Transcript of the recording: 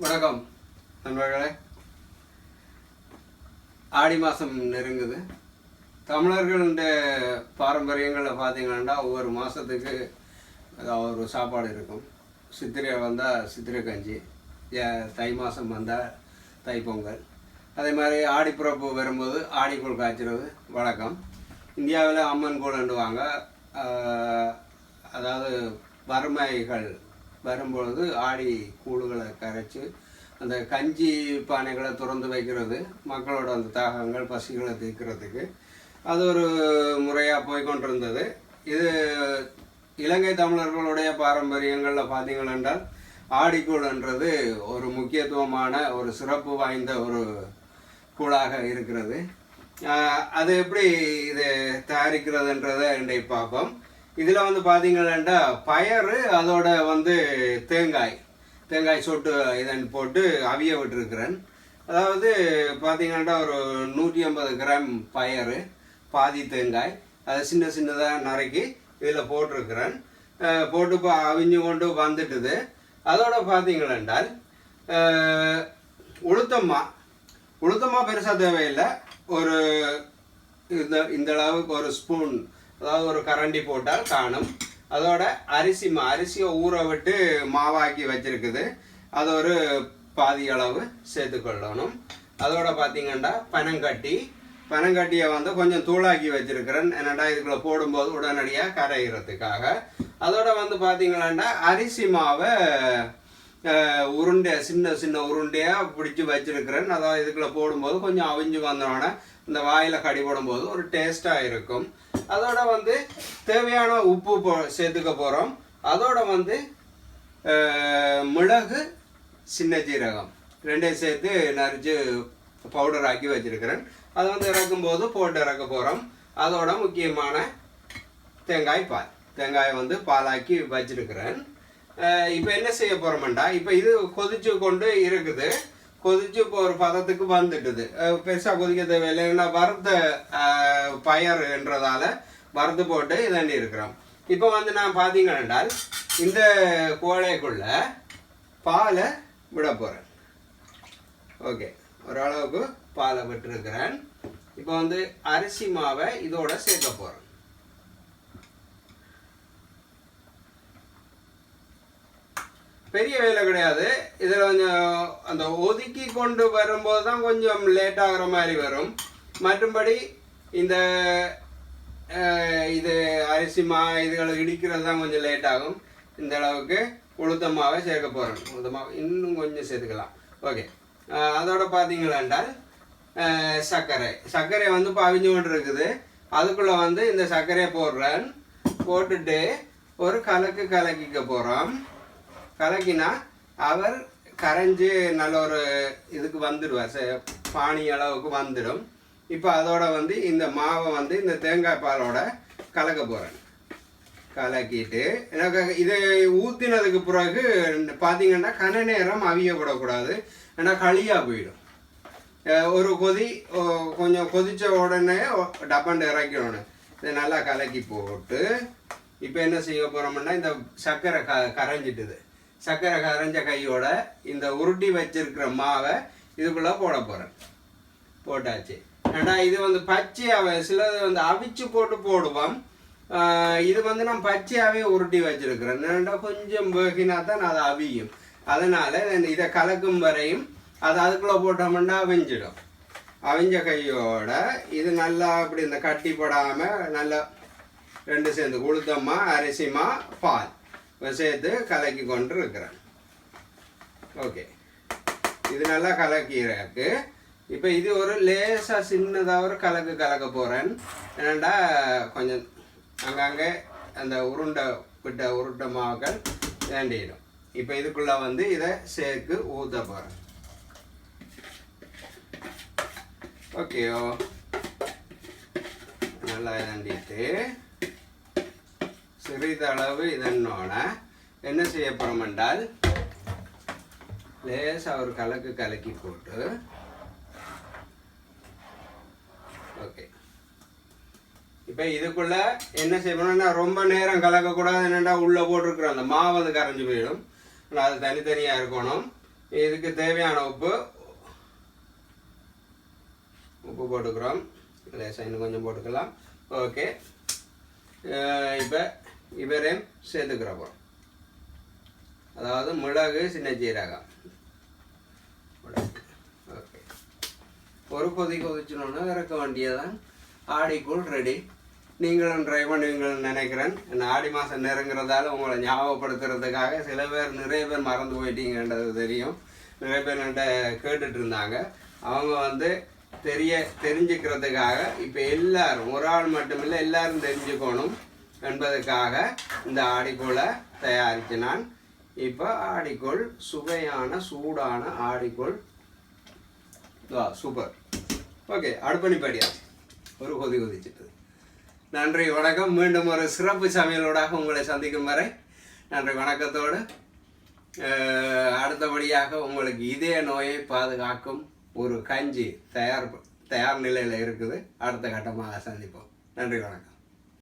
வணக்கம் நண்பர்களே. ஆடி மாதம் நெருங்குது. தமிழர்களுடைய பாரம்பரியங்களில் பார்த்தீங்கன்னா ஒவ்வொரு மாதத்துக்கு ஒரு சாப்பாடு இருக்கும். சித்திரை வந்தால் சித்திரை கஞ்சி ஏ- தை மாதம் வந்தால் தைப்பொங்கல் அதே மாதிரி ஆடிப்பிறப்பு வரும்போது ஆடிக்கூழ் காய்ச்சிறது வழக்கம் இந்தியாவில் அம்மன் கூழ்ண்டுவாங்க அதாவது வறுமைகள் வரும்பொழுது ஆடி கூடுகளை கரைச்சி அந்த கஞ்சி பானைகளை திறந்து வைக்கிறது மக்களோட அந்த தாகங்கள் பசிகளை தீர்க்கிறதுக்கு. அது ஒரு முறையாக போய்கொண்டிருந்தது இது இலங்கை தமிழர்களுடைய பாரம்பரியங்களில் பார்த்தீங்கள் என்றால் ஒரு முக்கியத்துவமான ஒரு சிறப்பு வாய்ந்த ஒரு கூழாக இருக்கிறது. அது எப்படி இது தயாரிக்கிறதுன்றதை இன்றைக்கு பார்ப்போம். இதில் வந்து பார்த்தீங்கன்னா பயறு அதோட வந்து தேங்காய். தேங்காய் சொட்டு இதன் போட்டு அவிய விட்டுருக்கிறேன். அதாவது பார்த்தீங்கன்னா ஒரு நூற்றி ஐம்பது கிராம் பயறு பாதி தேங்காய். அதை சின்ன சின்னதாக நறுக்கி இதில் போட்டிருக்கிறேன். போட்டு இப்போ அவிஞ்சு கொண்டு வந்துட்டுது. அதோட பார்த்தீங்களென்றால் உளுத்தம்மா. உளுத்தம்மா பெருசாக தேவையில்லை. ஒரு இந்த இந்த அளவுக்கு ஒரு ஸ்பூன் அதாவது ஒரு கரண்டி போட்டால் காணும். அதோட அரிசி மா அரிசியை ஊற விட்டு மாவாக்கி வச்சிருக்குது. அது ஒரு பாதி அளவு சேர்த்துக்கொள்ளணும் அதோட பார்த்தீங்கன்னா பனங்கட்டி. பனங்கட்டியை வந்து கொஞ்சம் தூளாக்கி வச்சிருக்கிறேன். என்னடா இதுக்குள்ள போடும்போது உடனடியாக கரைகிறதுக்காக அதோட வந்து பார்த்தீங்களாண்டா அரிசி மாவை உருண்டை சின்ன சின்ன உருண்டையாக பிடிச்சி வச்சிருக்கிறேன். அதாவது இதுக்குள்ள போடும்போது கொஞ்சம் அவிஞ்சு வந்தோடனே இந்த வாயில் கடி போடும்போது ஒரு டேஸ்ட்டாக இருக்கும். அதோட வந்து தேவையான உப்பு போ சேர்த்துக்க போகிறோம் அதோட வந்து மிளகு சின்ன ஜீரகம். ரெண்டையும் சேர்த்து நரிச்சு பவுடர் ஆக்கி வச்சிருக்கிறேன். அதை வந்து இறக்கும்போது போட்டு இறக்க போகிறோம் அதோட முக்கியமான தேங்காய் பால். தேங்காயை வந்து பாலாக்கி வச்சிருக்கிறேன். இப்போ என்ன செய்ய போகிறோம்டா இப்போ இது கொதிச்சு கொண்டு இருக்குது. கொதிச்சு இப்போ ஒரு பதத்துக்கு வந்துட்டுது. பெருசாக கொதிக்க தேவையில்லை. ஏன்னா வறுத்த பயர் என்றதால வறுத்து போட்டு இதண்டி இருக்கிறோம். இப்போ வந்து நான் பார்த்தீங்கன்னா இந்த கோழைக்குள்ள பாலை விட போகிறேன் ஓகே. ஓரளவுக்கு பாலை விட்டுருக்கிறேன். இப்போ வந்து அரிசி மாவை இதோட சேர்க்க போகிறேன் பெரிய வேலை கிடையாது. இதில் கொஞ்சம் அந்த ஒதுக்கி கொண்டு வரும்போது தான் கொஞ்சம் லேட் ஆகிற மாதிரி வரும். மற்றும்படி இந்த இது அரிசி மா இதுகளை இடிக்கிறது தான் கொஞ்சம் லேட் ஆகும். இந்த அளவுக்கு உளுத்த மாவை சேர்க்க போகிறேன் உளுத்த மாவு இன்னும் கொஞ்சம் சேர்த்துக்கலாம். ஓகே அதோட பார்த்தீங்களாண்டால் சர்க்கரை. சர்க்கரை வந்து பவிஞ்சு கொண்டு இருக்குது. அதுக்குள்ளே வந்து இந்த சர்க்கரையை போடுறேன். போட்டுட்டு ஒரு கலக்கு கலக்கிக்க போகிறோம் கலக்கினா அவர் கரைஞ்சி நல்ல ஒரு இதுக்கு வந்துடுவார். ச- பானி அளவுக்கு வந்துடும். இப்போ அதோட வந்து இந்த மாவை வந்து இந்த தேங்காய் பாலோட கலக்க போகிறேன் கலக்கிட்டு எனக்கு இதை ஊற்றினதுக்கு பிறகு பார்த்தீங்கன்னா கன நேரம் அவிய விடக்கூடாது. ஏன்னா களியாக போயிடும். ஒரு கொதி கொஞ்சம் கொதித்த உடனே டப்பண்டு இறக்கிடணும். இதை நல்லா கலக்கி போட்டு இப்போ என்ன செய்ய போகிறோம்னா இந்த சர்க்கரை க கரைஞ்சிட்டுது. சர்க்கரை கரைஞ்ச கையோட இந்த உருட்டி வச்சிருக்கிற மாவை இதுக்குள்ளே போட போகிறேன் போட்டாச்சு. ஏன்னா இது வந்து பச்சையாகவே சிலது வந்து அவிச்சு போட்டு போடுவோம். இது வந்து நான் பச்சையாகவே உருட்டி வச்சிருக்கிறேன். ஏன்னா கொஞ்சம் வேகினா தான் அது அவியும். அதனால் இந்த- இதை கலக்கும் வரையும் அது அதுக்குள்ளே போட்டோம்னா அவிஞ்சிடும். அவிஞ்ச கையோட இது நல்லா அப்படி இந்த கட்டி போடாமல் நல்லா ரெண்டு சேர்ந்து உளுத்தம்மா அரிசிமா பால். விஷயத்தை சேர்த்து கலக்கி கொண்டு இருக்கிறேன் ஓகே இது நல்லா கலக்கிறாக்கு இப்போ இது ஒரு லேசாக சின்னதாக ஒரு கலக்கு கலக்க போகிறேன் என்னண்டா கொஞ்சம் அங்கங்கே அந்த உருண்டை விட்ட உருண்டை மாவுகள் வேண்டிடும் இப்போ இதுக்குள்ளே வந்து இதை சேர்க்கு ஊற்ற போகிறேன் ஓகேயோ நல்லா வேண்டிட்டு சிறிதளவு இதனோட என்ன செய்ய போகிறோம் என்றால் லேசாக ஒரு கலக்கு கலக்கி போட்டு ஓகே. இப்போ இதுக்குள்ள என்ன செய்யணும்னா ரொம்ப நேரம் கலக்கக்கூடாது என்னடா உள்ளே போட்டிருக்கிற அந்த மாவு வந்து கரைஞ்சு போயிடும். ஆனால் அது தனித்தனியாக இருக்கணும். இதுக்கு தேவையான உப்பு உப்பு போட்டுக்கிறோம். லேசாக இன்னும் கொஞ்சம் போட்டுக்கலாம். ஓகே. இப்போ இவரையும் சேர்த்துக்கிறோம் அதாவது மிளகு சின்ன ஜீரகம் ஓகே ஒரு கொதி கொதிச்சோன்னா இறக்க வேண்டியதான் ஆடிக்குள் ரெடி நீங்களும் ட்ரை பண்ணுவீங்கன்னு நினைக்கிறேன். இந்த ஆடி மாதம் நெருங்கிறதால உங்களை ஞாபகப்படுத்துறதுக்காக சில பேர் நிறைய பேர் மறந்து போயிட்டீங்கன்றது தெரியும். நிறைய பேர் என்கிட்ட கேட்டுட்டு இருந்தாங்க. அவங்க வந்து தெரிய தெரிஞ்சுக்கிறதுக்காக இப்போ எல்லாரும் ஒரு ஆள் மட்டுமில்லை எல்லாரும் தெரிஞ்சுக்கணும். என்பதற்காக இந்த ஆடிக்கோளை நான் இப்போ ஆடிக்கோள் சுவையான சூடான ஆடிக்கோள். சூப்பர் ஓகே அடுப்பணி படியாச்சு ஒரு கொதி கொதிச்சிட்டு. நன்றி வணக்கம். மீண்டும் ஒரு சிறப்பு சமையலோடாக உங்களை சந்திக்கும் வரை நன்றி வணக்கத்தோடு. அடுத்தபடியாக உங்களுக்கு இதய நோயை பாதுகாக்கும் ஒரு கஞ்சி தயார் தயார் நிலையில் இருக்குது. அடுத்த கட்டமாக சந்திப்போம். நன்றி வணக்கம்.